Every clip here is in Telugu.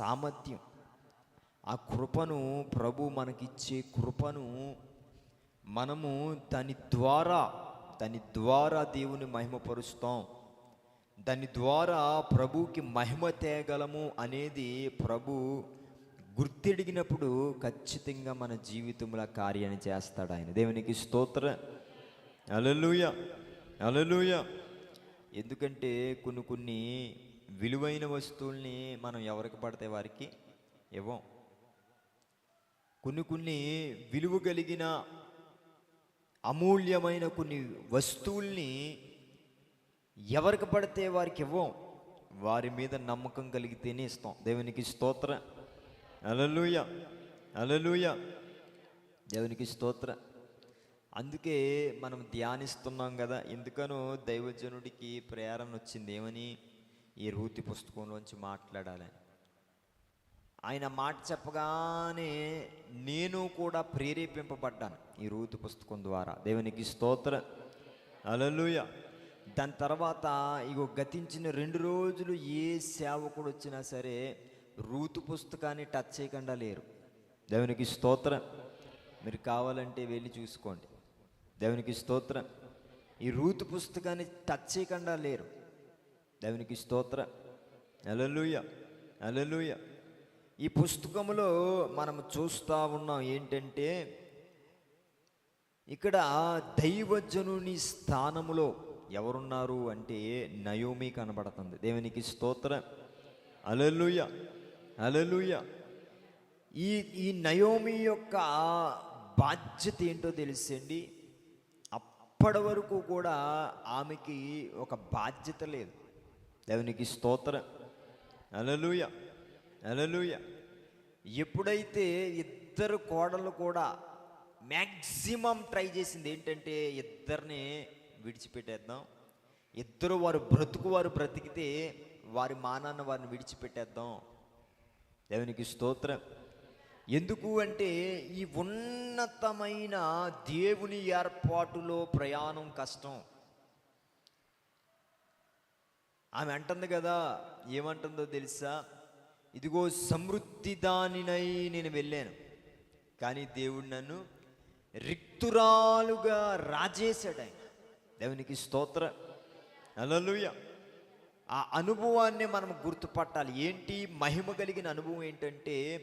సామర్థ్యం. ఆ కృపను ప్రభు మనకిచ్చే కృపను మనము దాని ద్వారా దాని ద్వారా దేవుని మహిమపరుస్తాం. దాని ద్వారా ప్రభుకి మహిమ తేగలము అనేది ప్రభు గుర్తిడిగినప్పుడు ఖచ్చితంగా మన జీవితంలో కార్యాన్ని చేస్తాడు ఆయన. దేవునికి స్తోత్ర. అలలుయ అలలుయ ఎందుకంటే కొన్ని కొన్ని విలువైన వస్తువుల్ని మనం ఎవరికి పడితే వారికి ఇవ్వం. కొన్ని కొన్ని విలువ కలిగిన అమూల్యమైన కొన్ని వస్తువుల్ని ఎవరికి పడితే వారికి ఇవ్వం. వారి మీద నమ్మకం కలిగితేనే ఇస్తాం. దేవునికి స్తోత్ర. అలలుయ అలలుయ దేవునికి స్తోత్ర. అందుకే మనం ధ్యానిస్తున్నాం కదా ఎందుకనో దైవజనుడికి ప్రేరణ వచ్చింది. ఏమని? ఈ రూతి పుస్తకంలోంచి మాట్లాడాలని. ఆయన మాట చెప్పగానే నేను కూడా ప్రేరేపింపబడ్డాను ఈ రూతు పుస్తకం ద్వారా. దేవునికి స్తోత్ర. అలలుయ దాని తర్వాత ఇగో గతించిన రెండు రోజులు ఏ సేవకుడు వచ్చినా సరే రూతు పుస్తకాన్ని టచ్ చేయకుండా లేరు. దేవునికి స్తోత్రం. మీరు కావాలంటే వెళ్ళి చూసుకోండి. దేవునికి స్తోత్రం. ఈ రూతు పుస్తకాన్ని టచ్ చేయకుండా లేరు. దేవునికి స్తోత్ర. అలలుయ అలలుయ ఈ పుస్తకంలో మనం చూస్తూ ఉన్నాం ఏంటంటే ఇక్కడ దైవజనుని స్థానములో ఎవరున్నారు అంటే నయోమి కనబడుతుంది. దేవునికి స్తోత్ర. అలలుయ అలలుయ ఈ ఈ నయోమి యొక్క బాధ్యత ఏంటో తెలిసండి అప్పటి వరకు కూడా ఆమెకి ఒక బాధ్యత లేదు. దేవునికి స్తోత్రం. అలలుయ అలలుయ ఎప్పుడైతే ఇద్దరు కోడలు కూడా మ్యాక్సిమం ట్రై చేసింది ఏంటంటే ఇద్దరిని విడిచిపెట్టేద్దాం. ఇద్దరు వారు బ్రతుకు వారు బ్రతికితే వారి మానాన్ని వారిని విడిచిపెట్టేద్దాం. దేవునికి స్తోత్రం. ఎందుకు అంటే ఈ ఉన్నతమైన దేవుని ఏర్పాటులో ప్రయాణం కష్టం. ఆమె అంటుంది కదా ఏమంటుందో తెలుసా? ఇదిగో సమృద్ధి దానినై నేను వెళ్ళాను. కానీ దేవుడు నన్ను రిక్తురాలుగా రాజేశాడు ఆయన. దేవునికి స్తోత్ర. అలలుయ ఆ అనుభవాన్ని మనం గుర్తుపట్టాలి. ఏంటి? మహిమ కలిగిన అనుభవం ఏంటంటే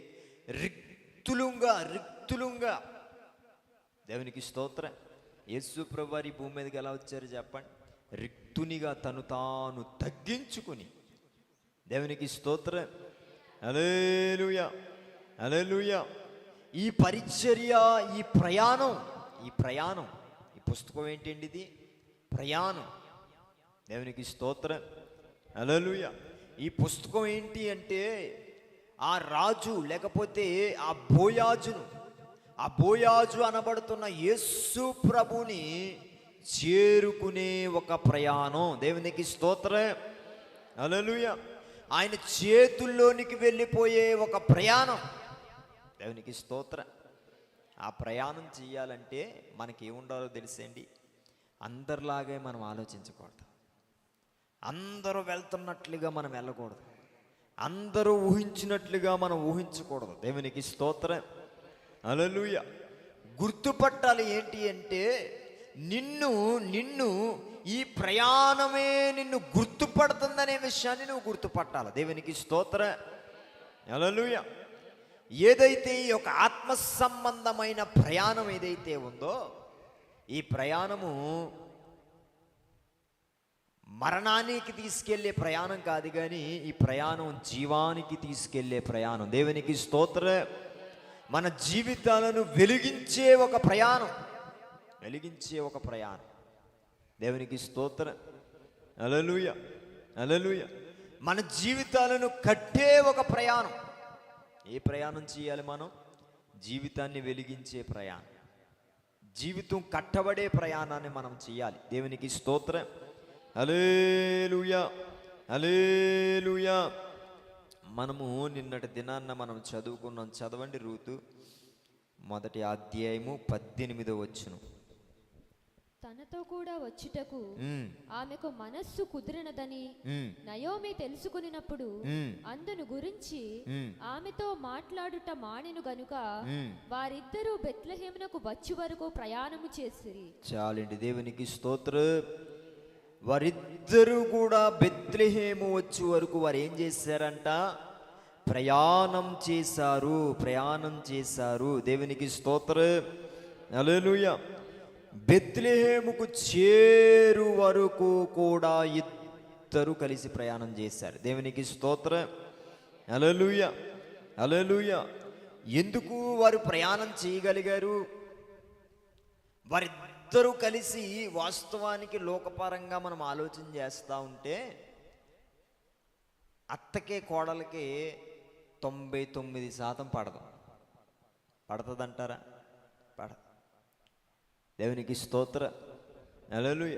రిక్తులుగా రిక్తులుగా. దేవునికి స్తోత్ర. యేసు ప్రభు వారి భూమి మీదకి ఎలా వచ్చారు చెప్పండి. రిక్తునిగా తను తాను తగ్గించుకుని. దేవునికి స్తోత్రం. అలేలుయ అలేలుయ ఈ పరిచర్య ఈ ప్రయాణం ఈ ప్రయాణం ఈ పుస్తకం ఏంటండి ఇది ప్రయాణం. దేవునికి స్తోత్రం. అలలుయ ఈ పుస్తకం ఏంటి అంటే ఆ రాజు లేకపోతే ఆ బోయాజును ఆ బోయాజు అనబడుతున్న యేసు ప్రభుని చేరుకునే ఒక ప్రయాణం. దేవునికి స్తోత్ర. అలలుయ ఆయన చేతుల్లోనికి వెళ్ళిపోయే ఒక ప్రయాణం. దేవునికి స్తోత్ర. ఆ ప్రయాణం చేయాలంటే మనకి ఏముండాలో తెలిసేండి? అందరిలాగే మనం ఆలోచించకూడదు. అందరూ వెళ్తున్నట్లుగా మనం వెళ్ళకూడదు. అందరూ ఊహించినట్లుగా మనం ఊహించకూడదు. దేవునికి స్తోత్ర. అలలుయ గుర్తుపట్టాలి ఏంటి అంటే నిన్ను నిన్ను ఈ ప్రయాణమే నిన్ను గుర్తుపడుతుందనే విషయాన్ని నువ్వు గుర్తుపట్టాలి. దేవునికి స్తోత్ర. ఎలలుయ ఏదైతే ఈ యొక్క ఆత్మ సంబంధమైన ప్రయాణం ఏదైతే ఉందో ఈ ప్రయాణము మరణానికి తీసుకెళ్ళే ప్రయాణం కాదు కానీ ఈ ప్రయాణం జీవానికి తీసుకెళ్ళే ప్రయాణం. దేవునికి స్తోత్ర. మన జీవితాలను వెలిగించే ఒక ప్రయాణం. వెలిగించే ఒక ప్రయాణం. దేవునికి స్తోత్ర. అలలుయ అలలుయ మన జీవితాలను కట్టే ఒక ప్రయాణం. ఏ ప్రయాణం చేయాలి మనం? జీవితాన్ని వెలిగించే ప్రయాణం. జీవితం కట్టబడే ప్రయాణాన్ని మనం చేయాలి. దేవునికి స్తోత్రం. అలేలుయా అలేలుయా మనము నిన్నటి దినాన్న మనం చదువుకున్నాం. చదవండి రూతు. మొదటి అధ్యాయము పద్దెనిమిదో వచ్చును తనతో కూడా వచ్చుటకు ఆమెకు మనస్సు కుదిరినదని నయోమి తెలుసుకునినప్పుడు అందును గురించి ఆమెతో మాట్లాడుట మానెను గనుక. వారిద్దరూ బెత్లెహేమునకు వచ్చు వరకు ప్రయాణము చేసిరి. చాలండి దేవునికి స్తోత్ర. వారిద్దరూ కూడా బెత్లెహేము వచ్చే వరకు వారు ఏం చేశారంట? ప్రయాణం చేశారు ప్రయాణం చేశారు. దేవునికి స్తోత్ర. హల్లెలూయా. బెత్లెహేముకు చేరు వరకు కూడా ఇద్దరు కలిసి ప్రయాణం చేశారు. దేవునికి స్తోత్ర. అలలుయ అలలుయ ఎందుకు వారు ప్రయాణం చేయగలిగారు? వారిద్దరూ కలిసి వాస్తవానికి లోకపరంగా మనం ఆలోచన చేస్తూ ఉంటే అత్తకే కోడలకి తొంభై తొమ్మిది శాతం పడదు. పడుతుందంటారా? దేవునికి స్తోత్ర. నెలలుయ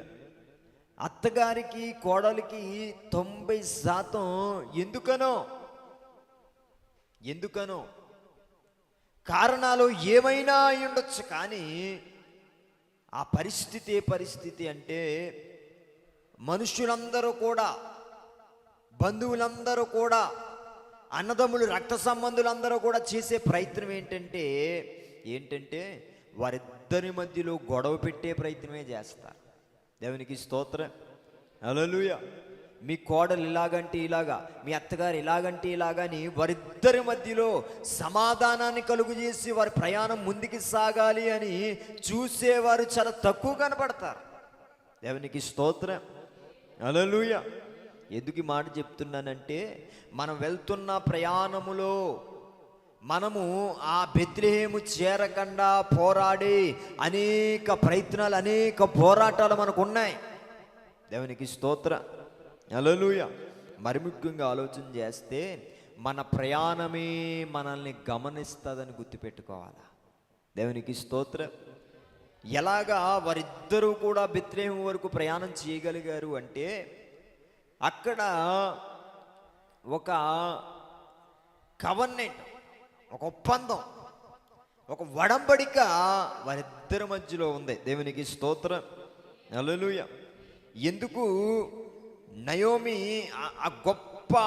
అత్తగారికి కోడలికి తొంభై శాతం ఎందుకనో? ఎందుకనో? కారణాలు ఏమైనా అయి ఉండొచ్చు కానీ ఆ పరిస్థితి ఏ పరిస్థితి అంటే మనుషులందరూ కూడా బంధువులందరూ కూడా అన్నదమ్ములు రక్త సంబంధులందరూ కూడా చేసే ప్రయత్నం ఏంటంటే ఏంటంటే వారిద్దరి మధ్యలో గొడవ పెట్టే ప్రయత్నమే చేస్తారు దేవునికి స్తోత్ర. అలలుయ మీ కోడలు ఇలాగంటే ఇలాగా మీ అత్తగారు ఇలాగంటే ఇలాగని వారిద్దరి మధ్యలో సమాధానాన్ని కలుగు చేసి వారి ప్రయాణం ముందుకు సాగాలి అని చూసేవారు చాలా తక్కువ కనపడతారు. దేవునికి స్తోత్రం. అలలుయ ఎందుకు ఈ మాట చెప్తున్నానంటే మనం వెళ్తున్న ప్రయాణములో మనము ఆ బెత్లెహేము చేరకుండా పోరాడి అనేక ప్రయత్నాలు అనేక పోరాటాలు మనకు ఉన్నాయి దేవునికి స్తోత్ర. అలలుయ మరి ముఖ్యంగా ఆలోచన చేస్తే మన ప్రయాణమే మనల్ని గమనిస్తుందని గుర్తుపెట్టుకోవాలి? దేవునికి స్తోత్ర. ఎలాగా వారిద్దరూ కూడా బెత్లేహం వరకు ప్రయాణం చేయగలిగారు అంటే అక్కడ ఒక కవర్నెంట్ ఒక ఒప్పందం ఒక వడంబడిక వారిద్దరి మధ్యలో ఉంది. దేవునికి స్తోత్రం. అలలుయ ఎందుకు? నయోమి ఆ- గొప్ప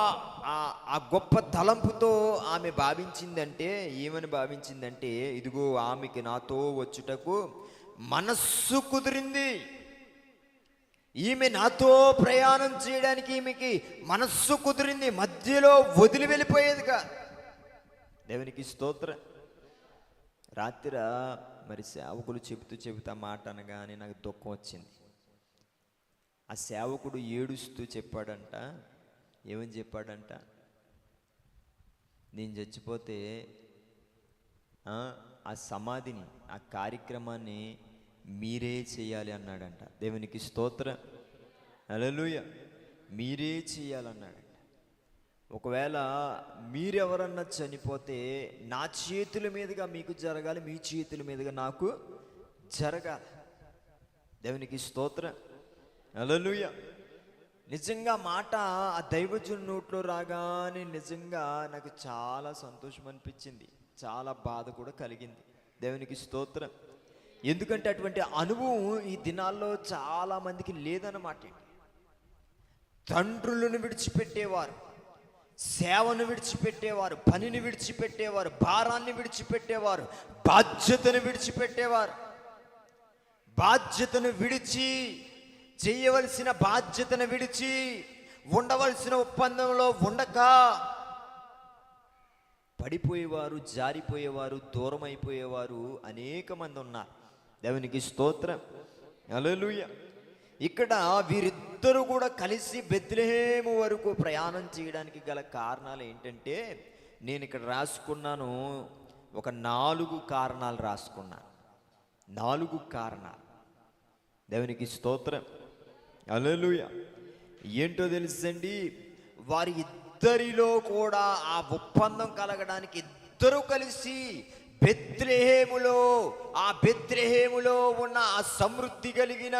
ఆ- ఆ గొప్ప తలంపుతో ఆమె భావించిందంటే ఏమని భావించిందంటే ఇదిగో ఆమెకి నాతో వచ్చుటకు మనస్సు కుదిరింది. ఈమె నాతో ప్రయాణం చేయడానికి ఈమెకి మనస్సు కుదిరింది. మధ్యలో వదిలి వెళ్ళిపోయేదిగా. దేవునికి స్తోత్రం. రాత్రి మరి సేవకులు చెబుతూ చెబుతా మాట అనగానే నాకు దుఃఖం వచ్చింది. ఆ సేవకుడు ఏడుస్తూ చెప్పాడంట ఏమని చెప్పాడంట? నేను చచ్చిపోతే ఆ, సమాధిని ఆ కార్యక్రమాన్ని మీరే చేయాలి అన్నాడంట. దేవునికి స్తోత్రం. అలలుయ మీరే చేయాలన్నాడు. ఒకవేళ మీరెవరన్నా చనిపోతే నా చేతుల మీదుగా మీకు జరగాలి మీ చేతుల మీదుగా నాకు జరగాలి దేవునికి స్తోత్రం. అలలుయ నిజంగా మాట ఆ దైవజుని నోట్లో రాగానే నిజంగా నాకు చాలా సంతోషం అనిపించింది. చాలా బాధ కూడా కలిగింది. దేవునికి స్తోత్రం. ఎందుకంటే అటువంటి అనుభవం ఈ దినాల్లో చాలా మందికి లేదన్నమాట. తండ్రులను విడిచిపెట్టేవారు. సేవను విడిచిపెట్టేవారు పనిని విడిచిపెట్టేవారు భారాన్ని విడిచిపెట్టేవారు బాధ్యతను విడిచిపెట్టేవారు. బాధ్యతను విడిచి చేయవలసిన బాధ్యతను విడిచి ఉండవలసిన ఒప్పందంలో ఉండక పడిపోయేవారు జారిపోయేవారు దూరం అయిపోయేవారు అనేక మంది ఉన్నారు. దేవునికి స్తోత్రం. అలలుయ ఇక్కడ వీరిద్దరూ కూడా కలిసి బెత్లహేము వరకు ప్రయాణం చేయడానికి గల కారణాలు ఏంటంటే నేను ఇక్కడ రాసుకున్నాను ఒక నాలుగు కారణాలు రాసుకున్నాను. నాలుగు కారణాలు. దేవునికి స్తోత్రం. అలలుయ ఏంటో తెలుసండి? వారి ఇద్దరిలో కూడా ఆ ఒప్పందం కలగడానికి ఇద్దరు కలిసి బెత్లెహేములో ఆ బెత్లెహేములో ఉన్న ఆ సమృద్ధి కలిగిన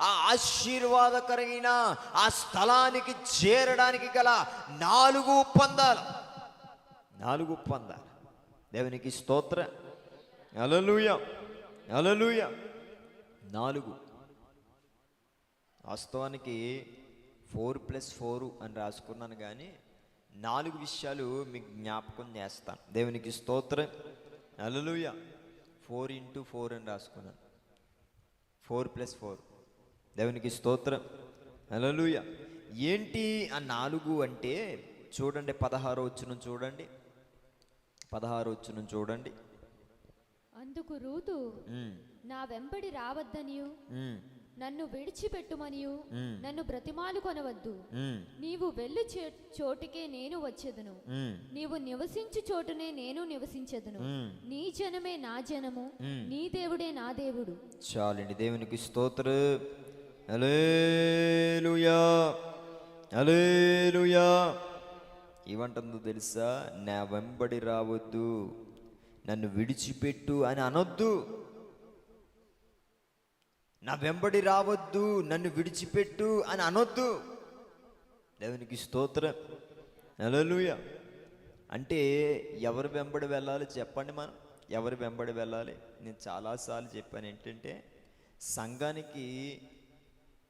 ఆ ఆశీర్వాదకరమైన ఆ స్థలానికి చేరడానికి గల నాలుగు ఒప్పందాలు. నాలుగు ఒప్పందాలు. దేవునికి స్తోత్ర. అలలుయ అలలుయ నాలుగు. వాస్తవానికి ఫోర్ ప్లస్ ఫోర్ అని రాసుకున్నాను కానీ నాలుగు విషయాలు మీకు జ్ఞాపకం చేస్తాను. దేవునికి స్తోత్రం. అలలుయ ఫోర్ ఇంటూ ఫోర్ అని రాసుకున్నాను ఫోర్ ప్లస్ ఫోర్ దేవునికి స్తోత్రం. అలలుయ ఏంటి ఆ నాలుగు అంటే? చూడండి పదహారు వచ్చును చూడండి. పదహారు వచ్చును చూడండి. అందుకు రూతు నా వెంబడి రావద్దనియు. నన్ను విడిచిపెట్టుమనియు. నన్ను బ్రతిమాలు కొనవద్దు. నీవు వెళ్ళు చోటికే నేను వచ్చేదను. నీవు నివసించు చోటునే నేను నివసించెదను. నీ జనమే నా జనము. నీ దేవుడే నా దేవుడు. చాలండి దేవునికి స్తోత్ర. ఏమంటుందో తెలుసా? నా వెంబడి రావద్దు. నన్ను విడిచిపెట్టు అని అనొద్దు. నా వెంబడి రావద్దు నన్ను విడిచిపెట్టు అని అనొద్దు. దేవునికి స్తోత్రం. అలలుయ అంటే ఎవరు వెంబడి వెళ్ళాలి చెప్పండి మనం. ఎవరు వెంబడి వెళ్ళాలి? నేను చాలాసార్లు చెప్పాను ఏంటంటే సంఘానికి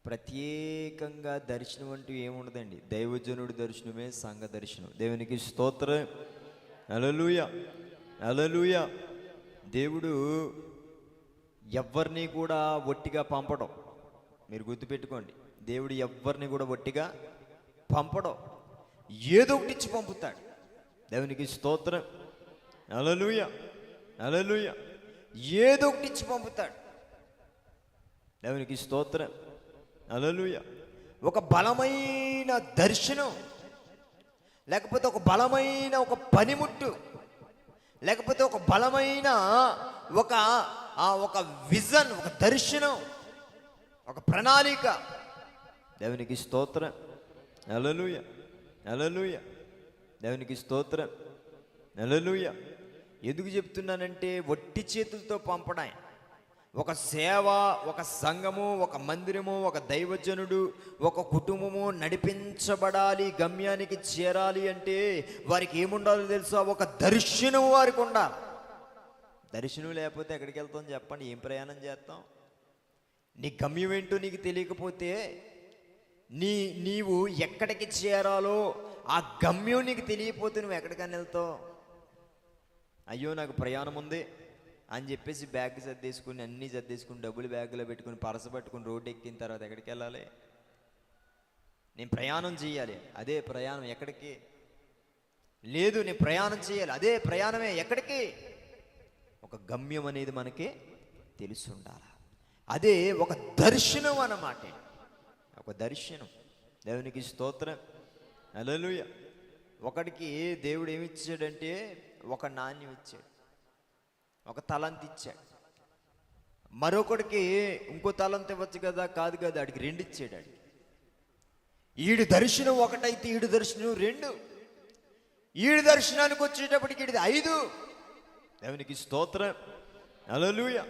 ప్రత్యేకంగా దర్శనం అంటూ ఏముండదండి. దైవజనుడి దర్శనమే సంఘ దర్శనం. దేవునికి స్తోత్రం. అలలుయ అలలుయ దేవుడు ఎవరిని కూడా ఒట్టిగా పంపడం. మీరు గుర్తుపెట్టుకోండి దేవుడు ఎవరిని కూడా ఒట్టిగా పంపడం. ఏదో ఒకటి ఇచ్చి పంపుతాడు. దేవునికి స్తోత్రం. అలలుయ అలలుయ ఏదో ఒకటి ఇచ్చి పంపుతాడు. దేవునికి స్తోత్రం. అలలుయ ఒక బలమైన దర్శనం. లేకపోతే ఒక బలమైన ఒక పనిముట్టు. లేకపోతే ఒక బలమైన ఒక ఆ ఒక విజన్ ఒక దర్శనం ఒక ప్రణాళిక. దేవునికి స్తోత్రం. అలలుయ అలలుయ దేవునికి స్తోత్రం. అలలుయ ఎందుకు చెప్తున్నానంటే వట్టి చేతులతో పంపడం ఒక సేవ ఒక సంఘము ఒక మందిరము ఒక దైవజనుడు ఒక కుటుంబము నడిపించబడాలి గమ్యానికి చేరాలి అంటే వారికి ఏముండాలో తెలుసా? ఒక దర్శనం వారికి ఉండాలి. దర్శనం లేకపోతే ఎక్కడికి వెళ్తాం చెప్పండి ఏం ప్రయాణం చేస్తాం? నీ గమ్యం ఏంటో నీకు తెలియకపోతే నీ నీవు ఎక్కడికి చేరాలో ఆ గమ్యం నీకు తెలియకపోతే నువ్వు ఎక్కడికైనా వెళ్తావు? అయ్యో నాకు ప్రయాణం ఉంది అని చెప్పేసి బ్యాగ్ సర్దేసుకుని అన్నీ సర్దేసుకుని డబ్బులు బ్యాగ్లో పెట్టుకుని పరస పట్టుకుని రోడ్డు ఎక్కిన తర్వాత ఎక్కడికి వెళ్ళాలి? నేను ప్రయాణం చేయాలి అదే ప్రయాణం ఎక్కడికి? లేదు నేను ప్రయాణం చేయాలి అదే ప్రయాణమే ఎక్కడికి? ఒక గమ్యం అనేది మనకి తెలిసి ఉండాలి అదే ఒక దర్శనం అన్నమాట ఒక దర్శనం. దేవునికి స్తోత్రం. అలలుయ ఒకడికి దేవుడు ఏమి ఇచ్చాడంటే ఒక నాణ్యం ఇచ్చాడు. ఒక తలంత ఇచ్చాడు. మరొకడికి ఇంకో తలంత ఇవ్వచ్చు కదా? కాదు కదా? ఆడికి రెండు ఇచ్చాడు ఆడికి. ఈడు దర్శనం ఒకటైతే ఈడు దర్శనం రెండు. ఈడు దర్శనానికి వచ్చేటప్పటికి ఈడిది ఐదు. దేవునికి స్తోత్రం. అలలుయ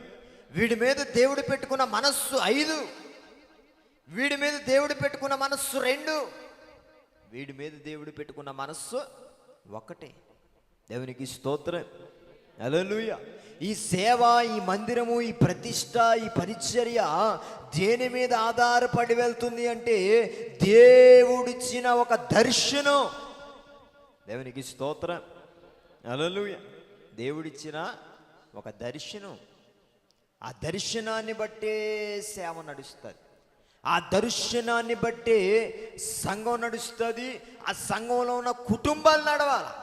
వీడి మీద దేవుడు పెట్టుకున్న మనస్సు ఐదు. వీడి మీద దేవుడు పెట్టుకున్న మనస్సు రెండు. వీడి మీద దేవుడు పెట్టుకున్న మనస్సు ఒకటే. దేవునికి స్తోత్రం. అలలుయ ఈ సేవ ఈ మందిరము ఈ ప్రతిష్ట ఈ పరిచర్య దేని మీద ఆధారపడి వెళ్తుంది అంటే దేవుడిచ్చిన ఒక దర్శనం. దేవునికి స్తోత్రం. అలలుయ దేవుడిచ్చిన ఒక దర్శనం. ఆ దర్శనాన్ని బట్టే సేవ నడుస్తుంది. ఆ దర్శనాన్ని బట్టే సంఘం నడుస్తుంది. ఆ సంఘంలో ఉన్న కుటుంబాలు నడవాలి.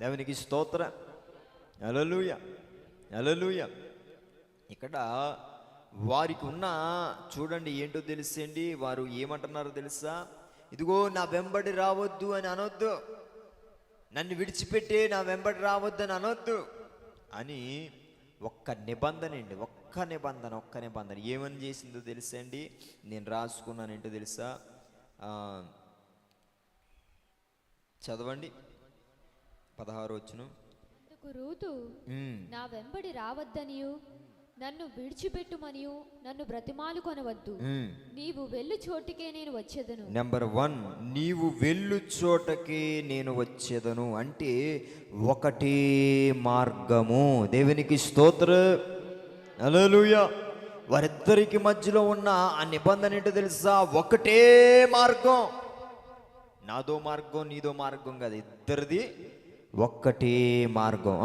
దేవునికి స్తోత్ర. ఎలలుయ ఎలలుయ ఇక్కడ వారికి ఉన్న చూడండి ఏంటో తెలుసండి? వారు ఏమంటున్నారో తెలుసా? ఇదిగో నా వెంబడి రావద్దు అని అనొద్దు. నన్ను విడిచిపెట్టి నా వెంబడి రావద్దు అని అనొద్దు. అని ఒక్క నిబంధన అండి ఒక్క నిబంధన ఒక్క నిబంధన. ఏమని చేసిందో తెలుసా అండి నేను రాసుకున్నాను ఏంటో తెలుసా చదవండి. పదహారు వచ్చును రూతు నా వెంబడి రావద్దనియు? నన్ను విడిచిపెట్టుమనియు నన్ను బ్రతిమాలు కొనవద్దు. నీవు వెళ్ళు చోటికే నేను వచ్చేదను. నెంబర్ వన్ నీవు వెళ్ళు చోటకి నేను వచ్చేదను అంటే ఒకటే మార్గము. దేవునికి స్తోత్ర. అలలుయ వారిద్దరికి మధ్యలో ఉన్న ఆ నిబంధన ఏంటో తెలుసా? ఒకటే మార్గం. నాదో మార్గం నీదో మార్గం కాదు ఇద్దరిది ఒక్కటే మార్గం.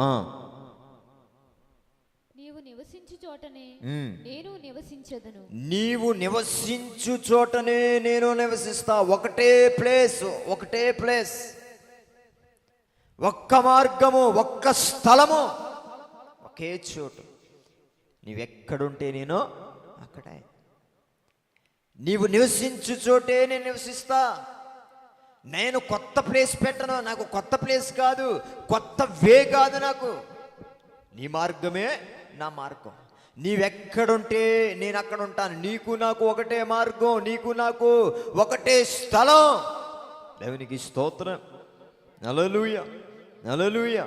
చోటనే. నేను నివసించదను. నీవు నివసించు చోటనే నేను నివసిస్తా. ఒకటే ప్లేస్ ఒకటే ప్లేస్. ఒక్క మార్గము ఒక్క స్థలము ఒకే చోటు. నీవెక్కడుంటే నేను అక్కడే. నీవు నివసించు చోటే నేను నివసిస్తా. నేను కొత్త ప్లేస్ పెట్టను నాకు కొత్త ప్లేస్ కాదు కొత్త వే కాదు నాకు. నీ మార్గమే నా మార్గం. నీవెక్కడుంటే నేను అక్కడ ఉంటాను నీకు నాకు ఒకటే మార్గం నీకు నాకు ఒకటే స్థలం. దేవునికి స్తోత్రం. నలలుయ నలలుయ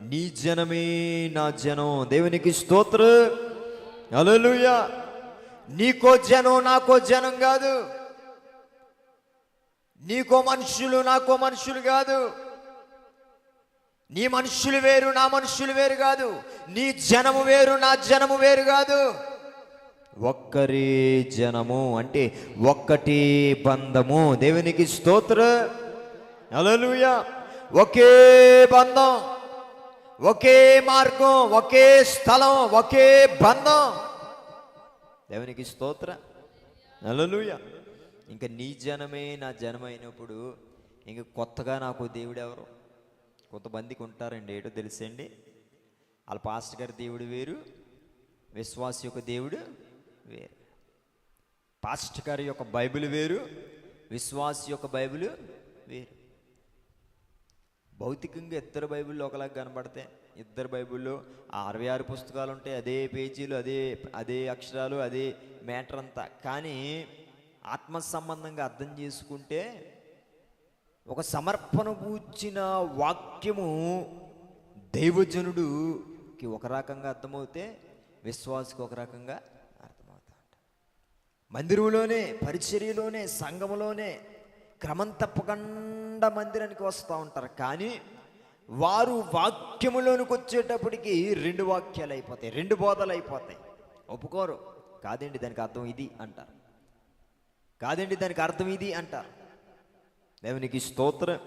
నీ జనమే నా జనం. దేవునికి స్తోత్రం. నలలుయ నీకో జనం నాకో జనం కాదు. నీకో మనుషులు నాకో మనుషులు కాదు. నీ మనుషులు వేరు నా మనుషులు వేరు కాదు. నీ జనము వేరు నా జనము వేరు కాదు. ఒక్కరి జనము అంటే ఒక్కటి బంధము. దేవునికి స్తోత్ర. హల్లెలూయా. ఒకే బంధం ఒకే మార్గం ఒకే స్థలం ఒకే బంధం. దేవునికి స్తోత్ర. హల్లెలూయా. ఇంకా నీ జనమే నా జనమైనప్పుడు ఇంక కొత్తగా నాకు దేవుడు ఎవరు కొంతమందికి ఉంటారండి ఏటో తెలుసండి? వాళ్ళ పాస్టర్ గారి దేవుడు వేరు విశ్వాస యొక్క దేవుడు వేరు. పాస్టర్ గారి యొక్క బైబిల్ వేరు విశ్వాస యొక్క బైబిల్ వేరు. భౌతికంగా ఇద్దరు బైబిల్లో ఒకలాగా కనబడతాయి. ఇద్దరు బైబిల్లో అరవై ఆరు పుస్తకాలు ఉంటాయి అదే పేజీలు అదే అదే అక్షరాలు అదే మ్యాటర్ అంతా. కానీ ఆత్మ సంబంధంగా అర్థం చేసుకుంటే ఒక సమర్పణ కూర్చిన వాక్యము దైవజనుడుకి ఒక రకంగా అర్థమవుతే విశ్వాసకి ఒక రకంగా అర్థమవుతా మందిరంలోనే పరిచర్యలోనే సంఘంలోనే క్రమం తప్పకుండా మందిరానికి వస్తూ ఉంటారు. కానీ వారు వాక్యములోనికి వచ్చేటప్పటికి రెండు వాక్యాలు అయిపోతాయి రెండు బోధలు అయిపోతాయి. ఒప్పుకోరు. కాదండి దానికి అర్థం ఇది అంటారు. కాదండి దానికి అర్థం ఇది అంటారు. దేవునికి స్తోత్రం.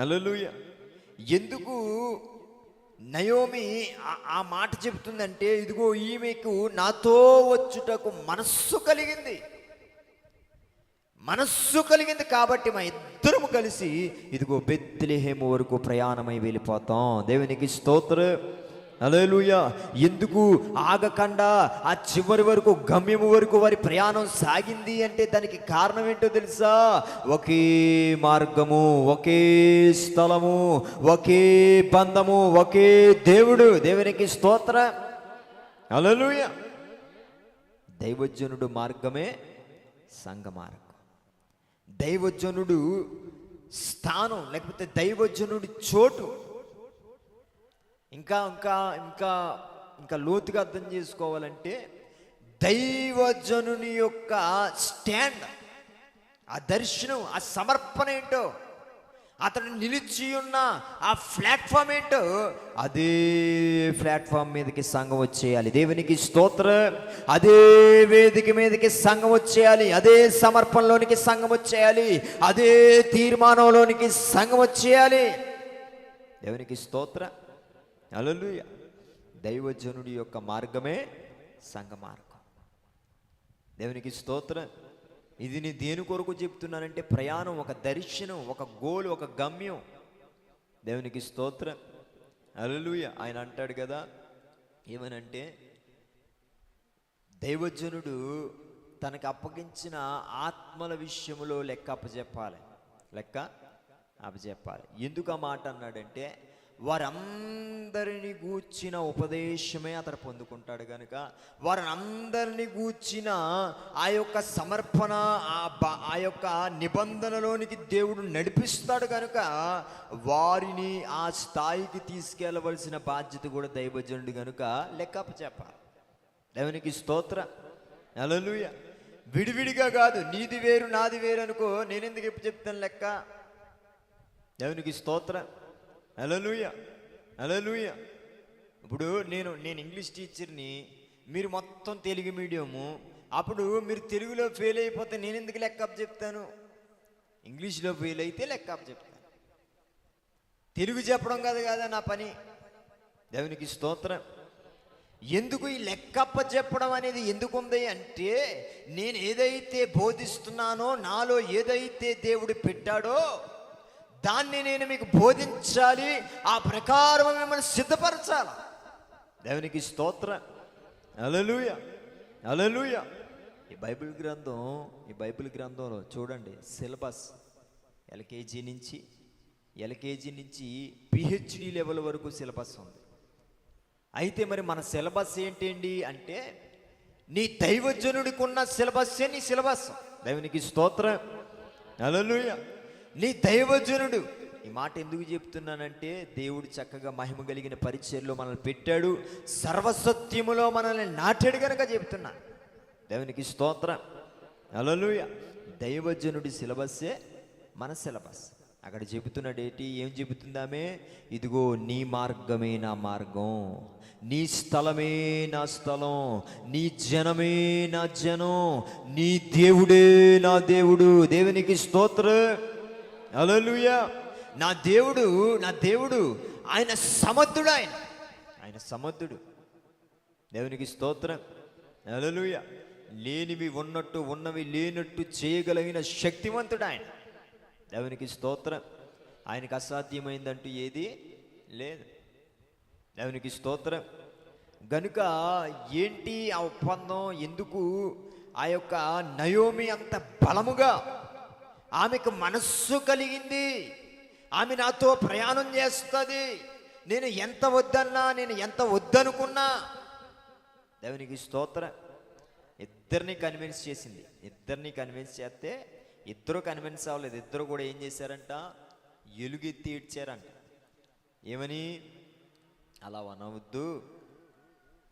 అలలుయ ఎందుకు నయోమి ఆ- మాట చెబుతుందంటే ఇదిగో ఈమెకు నాతో వచ్చుటకు మనస్సు కలిగింది. మనస్సు కలిగింది కాబట్టి మా ఇద్దరము కలిసి ఇదిగో బెత్తిలేహేము వరకు ప్రయాణమై వెళ్ళిపోతాం. దేవునికి స్తోత్రం. హల్లెలూయా. ఎందుకు ఆగకుండా? ఆ చివరి వరకు గమ్యము వరకు వారి ప్రయాణం సాగింది అంటే దానికి కారణం ఏంటో తెలుసా? ఒకే మార్గము ఒకే స్థలము ఒకే బంధము ఒకే దేవుడు. దేవునికి స్తోత్ర. అలలుయ దైవజనుడు మార్గమే సంఘ మార్గం. దైవజనుడు స్థానం లేకపోతే దైవజనుడి చోటు ఇంకా ఇంకా ఇంకా ఇంకా లోతుగా అర్థం చేసుకోవాలంటే దైవజనుని యొక్క స్టాండ్ ఆ దర్శనం ఆ సమర్పణ ఏంటో అతను నిలిచి ఉన్న ఆ ప్లాట్ఫామ్ ఏంటో అదే ప్లాట్ఫామ్ మీదకి సంఘం వచ్చేయాలి. దేవునికి స్తోత్ర. అదే వేదిక మీదకి సంఘం వచ్చేయాలి. అదే సమర్పణలోనికి సంఘం వచ్చేయాలి. అదే తీర్మానంలోనికి సంఘం వచ్చేయాలి. దేవునికి స్తోత్ర. అలలుయ దైవజనుడి యొక్క మార్గమే సంఘ మార్గం. దేవునికి స్తోత్రం. ఇది నీ దేని కొరకు చెప్తున్నానంటే ప్రయాణం ఒక దర్శనం ఒక గోల్ ఒక గమ్యం. దేవునికి స్తోత్రం. అలలుయ ఆయన అంటాడు కదా ఏమనంటే దైవజనుడు తనకు అప్పగించిన ఆత్మల విషయంలో లెక్క అప్పచెప్పాలి. లెక్క అప్పచెప్పాలి. ఎందుకు ఆ మాట అన్నాడంటే వారందరిని గూర్చిన ఉపదేశమే అతడు పొందుకుంటాడు కనుక వారందరిని గూర్చిన ఆ యొక్క సమర్పణ ఆ ఆ యొక్క నిబంధనలోనికి దేవుడు నడిపిస్తాడు కనుక వారిని ఆ స్థాయికి తీసుకెళ్ళవలసిన బాధ్యత కూడా దైవజనుడు కనుక లెక్కప్ప చెప్పాలి. దేవునికి స్తోత్ర. అలలుయ విడివిడిగా కాదు నీది వేరు నాది వేరు అనుకో నేను ఎందుకు ఎప్పుడు చెప్తాను లెక్క? దేవునికి స్తోత్రం. అలలుయ అలలుయ ఇప్పుడు నేను నేను ఇంగ్లీష్ టీచర్ని మీరు మొత్తం తెలుగు మీడియము అప్పుడు మీరు తెలుగులో ఫెయిల్ అయిపోతే నేను ఎందుకు లెక్కప్ చెప్తాను? ఇంగ్లీష్లో ఫెయిల్ అయితే లెక్కప్ చెప్తాను. తెలుగు చెప్పడం కాదు కదా నా పని. దేవునికి స్తోత్రం. ఎందుకు ఈ లెక్కప్ప చెప్పడం అనేది ఎందుకు ఉంది అంటే నేను ఏదైతే బోధిస్తున్నానో నాలో ఏదైతే దేవుడు పెట్టాడో దాన్ని నేను మీకు బోధించాలి. ఆ ప్రకారం మిమ్మల్ని సిద్ధపరచాలి. దేవునికి స్తోత్రం. అలలుయ అలలుయ ఈ బైబిల్ గ్రంథం ఈ బైబిల్ గ్రంథంలో చూడండి సిలబస్. ఎల్కేజీ నుంచి ఎల్కేజీ నుంచి పిహెచ్డి లెవెల్ వరకు సిలబస్ ఉంది. అయితే మరి మన సిలబస్ ఏంటండి అంటే నీ దైవజనుడికి ఉన్న సిలబస్సే నీ సిలబస్. దేవునికి స్తోత్రం. అలలుయ నీ దైవజనుడు. ఈ మాట ఎందుకు చెప్తున్నానంటే దేవుడు చక్కగా మహిమ కలిగిన పరిచయంలో మనల్ని పెట్టాడు. సర్వసత్యములో మనల్ని నాటాడు కనుక చెప్తున్నా. దేవునికి స్తోత్రం. అలలుయ దైవజనుడి సిలబస్సే మన సిలబస్. అక్కడ చెబుతున్నాడు ఏంటి ఏం చెబుతుందామే ఇదిగో నీ మార్గమే నా మార్గం. నీ స్థలమే నా స్థలం. నీ జనమే నా జనం. నీ దేవుడే నా దేవుడు. దేవునికి స్తోత్రం. అలలుయ నా దేవుడు నా దేవుడు ఆయన సమర్థుడు ఆయన. ఆయన సమర్థుడు. దేవునికి స్తోత్రం. అలలుయ లేనివి ఉన్నట్టు ఉన్నవి లేనట్టు చేయగలిగిన శక్తివంతుడు ఆయన. దేవునికి స్తోత్రం. ఆయనకు అసాధ్యమైందంటూ ఏది లేదు. దేవునికి స్తోత్రం. గనుక ఏంటి ఆ ఒప్పందం? ఎందుకు ఆ యొక్క నయోమి అంత బలముగా ఆమెకు మనస్సు కలిగింది. ఆమె నాతో ప్రయాణం చేస్తుంది. నేను ఎంత వద్దన్నా నేను ఎంత వద్దనుకున్నా. దేవునికి స్తోత్ర. ఇద్దరిని కన్విన్స్ చేసింది. ఇద్దరిని కన్విన్స్ చేస్తే ఇద్దరు కన్విన్స్ అవ్వలేదు. ఇద్దరు కూడా ఏం చేశారంట? ఎలుగెత్తి ఇడ్చారంట ఏమని? అలా అనవద్దు.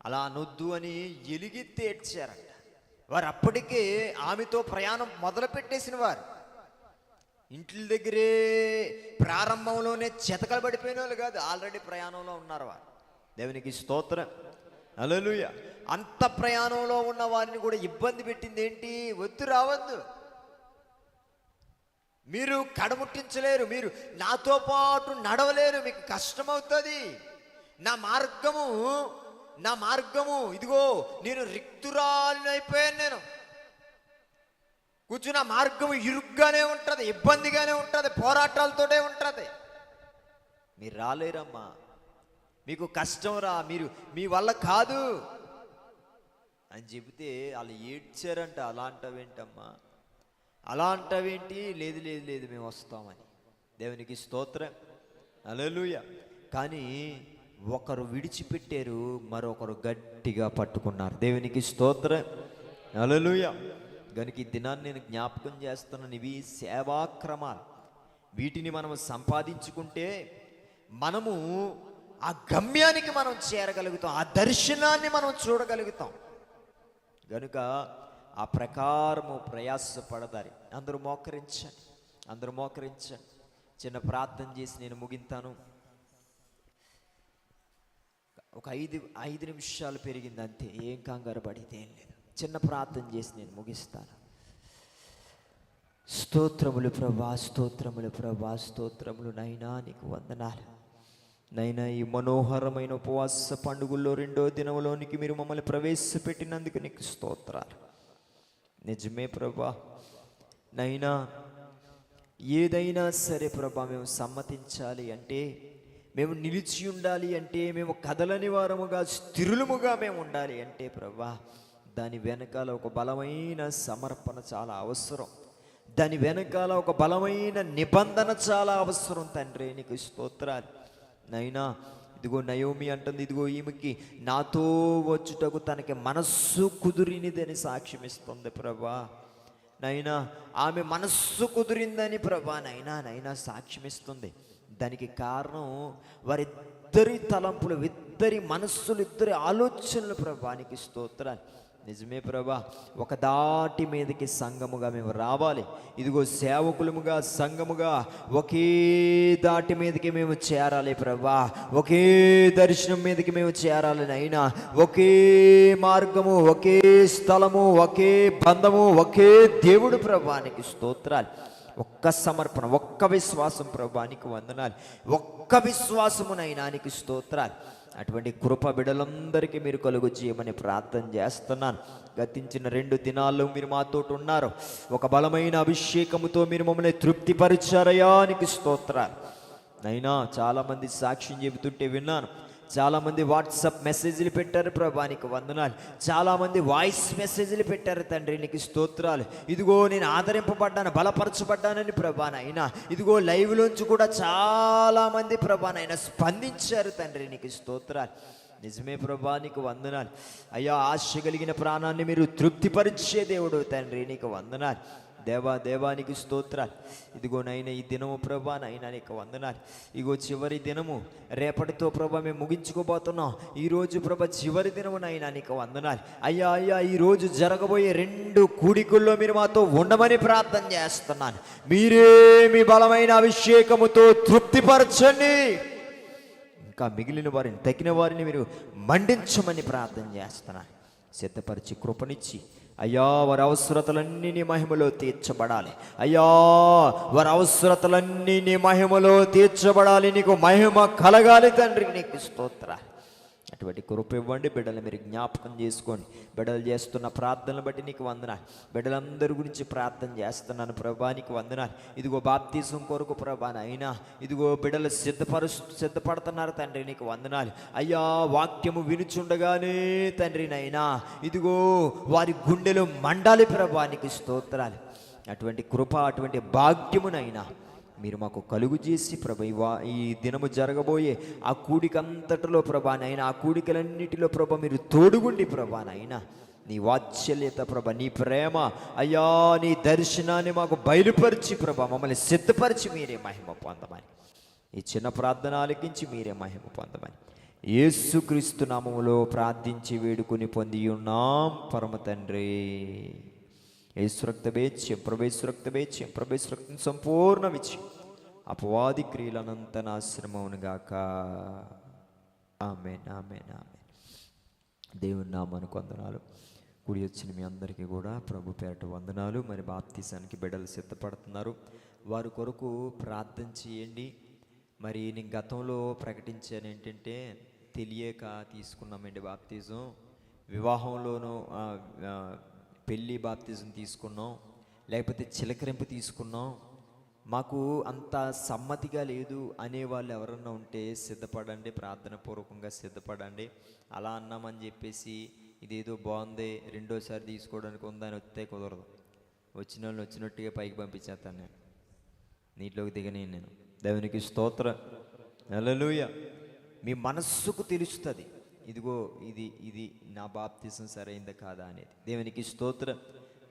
అలా అనొద్దు అని ఎలుగెత్తి ఏడ్చారంట వారు అప్పటికే ఆమెతో ప్రయాణం మొదలు పెట్టేసిన వారు. ఇంట్ల దగ్గరే ప్రారంభంలోనే చెతకలు పడిపోయిన వాళ్ళు కాదు ఆల్రెడీ ప్రయాణంలో ఉన్నారు వారు. దేవునికి స్తోత్రం. అలలుయ అంత ప్రయాణంలో ఉన్న వారిని కూడా ఇబ్బంది పెట్టింది ఏంటి? వద్దు రావద్దు. మీరు కడముట్టించలేరు మీరు నాతో పాటు నడవలేరు మీకు కష్టమవుతుంది. నా మార్గము నా మార్గము ఇదిగో నేను రిక్తురాలినైపోయాను నేను. కూర్చున్న మార్గం ఇరుగ్గానే ఉంటుంది ఇబ్బందిగానే ఉంటుంది పోరాటాలతోటే ఉంటుంది. మీరు రాలేరమ్మా. మీకు కష్టం రా మీరు మీ వల్ల కాదు. అని చెబితే వాళ్ళు ఏడ్చారంట అలాంటవేంటమ్మా? అలాంటవేంటి? లేదు లేదు లేదు మేము వస్తామని. దేవునికి స్తోత్రం. అలలుయ కానీ ఒకరు విడిచిపెట్టారు మరొకరు గట్టిగా పట్టుకున్నారు. దేవునికి స్తోత్రం. అలలుయ గనుక ఈ దినాన్ని నేను జ్ఞాపకం చేస్తున్నాను ఇవి సేవాక్రమాలు వీటిని మనం సంపాదించుకుంటే మనము ఆ గమ్యానికి మనం చేరగలుగుతాం ఆ దర్శనాన్ని మనం చూడగలుగుతాం. గనుక ఆ ప్రకారము ప్రయాసపడదారి. అందరూ మోకరించండి అందరూ మోకరించండి. చిన్న ప్రార్థన చేసి నేను ముగింతాను. ఒక ఐదు ఐదు నిమిషాలు పెరిగింది అంతే ఏం కంగారు పడితే ఏం లేదు. చిన్న ప్రార్థన చేసి నేను ముగిస్తాను. స్తోత్రములు ప్రభా స్తోత్రములు ప్రభా స్తోత్రములు నైనా నీకు వందనాలు. నైనా ఈ మనోహరమైన ఉపవాస పండుగల్లో రెండో దినంలోనికి మీరు మమ్మల్ని ప్రవేశపెట్టినందుకు నీకు స్తోత్రాలు. నిజమే ప్రభా. నైనా ఏదైనా సరే ప్రభా మేము సమ్మతించాలి అంటే మేము నిలిచి ఉండాలి అంటే మేము కదలని వారముగా స్థిరులముగా మేము ఉండాలి అంటే ప్రభా దాని వెనకాల ఒక బలమైన సమర్పణ చాలా అవసరం. దాని వెనకాల ఒక బలమైన నిబంధన చాలా అవసరం తండ్రి నీకు స్తోత్రాలు. నైనా ఇదిగో నయోమి అంటుంది ఇదిగో ఈమెకి నాతో వచ్చుటకు తనకి మనస్సు కుదిరినిదని సాక్ష్యం ఇస్తుంది ప్రభా. నైనా ఆమె మనస్సు కుదిరిందని ప్రభా నైనా నైనా సాక్ష్యం ఇస్తుంది. దానికి కారణం వారిద్దరి తలంపులు ఇద్దరి మనస్సులు ఇద్దరి ఆలోచనలు ప్రభానికి స్తోత్రాలు. నిజమే ప్రభా. ఒక దాటి మీదకి సంఘముగా మేము రావాలి. ఇదిగో సేవకులముగా సంఘముగా ఒకే దాటి మీదకి మేము చేరాలి ప్రభా. ఒకే దర్శనం మీదకి మేము చేరాలని అయినా ఒకే మార్గము ఒకే స్థలము ఒకే బంధము ఒకే దేవుడు ప్రభానికి స్తోత్రాలు. ఒక్క సమర్పణ ఒక్క విశ్వాసం ప్రభానికి వందనాలు. ఒక్క విశ్వాసమునైనానికి స్తోత్రాలు. అటువంటి కృప బిడలందరికీ మీరు కలుగు చేయమని ప్రార్థన చేస్తున్నాను. గతించిన రెండు దినాల్లో మీరు మాతో ఉన్నారు. ఒక బలమైన అభిషేకముతో మీరు మమ్మల్ని తృప్తిపరిచారయానికి స్తోత్రాలు. నైనా చాలామంది సాక్ష్యం చెబుతుంటే విన్నాను. చాలామంది వాట్సాప్ మెసేజ్లు పెట్టారు ప్రభానికి వందనాలు. చాలామంది వాయిస్ మెసేజ్లు పెట్టారు తండ్రి నీకు స్తోత్రాలు. ఇదిగో నేను ఆదరింపబడ్డాను బలపరచబడ్డానని ప్రభానైనా. ఇదిగో లైవ్లోంచి కూడా చాలామంది ప్రభానైనా స్పందించారు తండ్రి నీకు స్తోత్రాలు. నిజమే ప్రభా నీకు వందనాలు. అయ్యా ఆశ కలిగిన ప్రాణాన్ని మీరు తృప్తిపరిచే దేవుడు తండ్రి నీకు వందనాలు. దేవా దేవానికి స్తోత్రాలు. ఇదిగో నైనా ఈ దినము ప్రభా నైనా నీకు వందనాలు. ఇగో చివరి దినము రేపటితో ప్రభా మేము ముగించుకోబోతున్నాం. ఈరోజు ప్రభ చివరి దినము నైనా నీకు వందనాలు. అయ్యా అయ్యా ఈరోజు జరగబోయే రెండు కూడికుల్లో మీరు మాతో ఉండమని ప్రార్థన చేస్తున్నాను. మీరే మీ బలమైన అభిషేకముతో తృప్తిపరచండి. ఇంకా మిగిలిన వారిని తగిన వారిని మీరు మండించమని ప్రార్థన చేస్తున్నాను. సిద్ధపరిచి కృపనిచ్చి అయ్యా వారి అవసరతలన్నీ నీ మహిమలో తీర్చబడాలి. అయ్యా వారి అవసరతలన్నీ నీ మహిమలో తీర్చబడాలి. నీకు మహిమ కలగాలి తండ్రి నీకు స్తోత్ర. అటువంటి కృప ఇవ్వండి. బిడ్డలు మీరు జ్ఞాపకం చేసుకోండి బిడ్డలు చేస్తున్న ప్రార్థనలు బట్టి నీకు వందనాలు. బిడ్డలందరి గురించి ప్రార్థన చేస్తున్నాను ప్రభానికి వందనాలు. ఇదిగో బాప్తీసం కొరకు ప్రభాన అయినా ఇదిగో బిడ్డలు సిద్ధపరు సిద్ధపడుతున్నారు తండ్రి నీకు వందనాలు. అయ్యా వాక్యము వినుచుండగానే తండ్రి నైనా ఇదిగో వారి గుండెలు మండాలి ప్రభానికి స్తోత్రాలు. అటువంటి కృప అటువంటి భాగ్యమునైనా మీరు మాకు కలుగు చేసి ప్రభ ఈ దినము జరగబోయే ఆ కూడికంతటిలో ప్రభా నైనా ఆ కూడికలన్నిటిలో ప్రభ మీరు తోడుగుండి ప్రభా నైనా నీ వాత్సల్యత ప్రభ నీ ప్రేమ అయ్యా నీ దర్శనాన్ని మాకు బయలుపరిచి ప్రభ మమ్మల్ని సిద్ధపరిచి మీరే మహిమ పొందమని. ఈ చిన్న ప్రార్థన ఆలకించి మీరే మహిమ పొందమని. యేసుక్రీస్తు నామములో ప్రార్థించి వేడుకుని పొంది ఉన్నాం పరమ తండ్రి. యేసురక్తభేచ్యం ప్రభేశ్వరక్తభేచ్యం ప్రభేశ్వరక్తం సంపూర్ణమిచ్చి అపవాది క్రియలనంత నాశ్రమవునుగాక ఆమె ఆమెన్. ఆమె దేవుని నామానికి వందనాలు. కూడి వచ్చిన మీ అందరికీ కూడా ప్రభు పేరట వందనాలు. మరి బాప్తీసానికి బిడ్డలు సిద్ధపడుతున్నారు. వారి కొరకు ప్రార్థన చేయండి. మరి నేను గతంలో ప్రకటించాను ఏంటంటే తెలియక తీసుకున్నామండి బాప్తీజం వివాహంలోనూ పెళ్ళి బాప్తిజం తీసుకున్నాం. లేకపోతే చిలకరింపు తీసుకున్నాం. మాకు అంత సమ్మతిగా లేదు అనేవాళ్ళు ఎవరన్నా ఉంటే సిద్ధపడండి ప్రార్థన పూర్వకంగా సిద్ధపడండి. అలా అన్నామని చెప్పేసి ఇదేదో బాగుంది రెండోసారి తీసుకోవడానికి ఉందని వస్తే కుదరదు. వచ్చిన వాళ్ళని వచ్చినట్టుగా పైకి పంపించేస్తాను నేను. నీటిలోకి దిగని నేను. దేవునికి స్తోత్ర. అలలుయ మీ మనస్సుకు తెలుస్తుంది. ఇదిగో ఇది ఇది నా బాప్తిసం సరైందా కాదా అనేది. దేవునికి స్తోత్ర.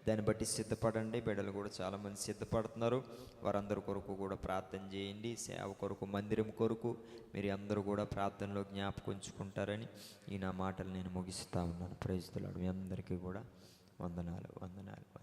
దాన్ని బట్టి సిద్ధపడండి. బిడ్డలు కూడా చాలామంది సిద్ధపడుతున్నారు. వారందరి కొరకు కూడా ప్రార్థన చేయండి. సేవ కొరకు మందిరం కొరకు మీరు అందరూ కూడా ప్రార్థనలో జ్ఞాపకం ఉంచుకుంటారని ఈ నా మాటలు నేను ముగిస్తా ఉన్నాను. ప్రజలు మీ అందరికీ కూడా వందనాలు వందనాలు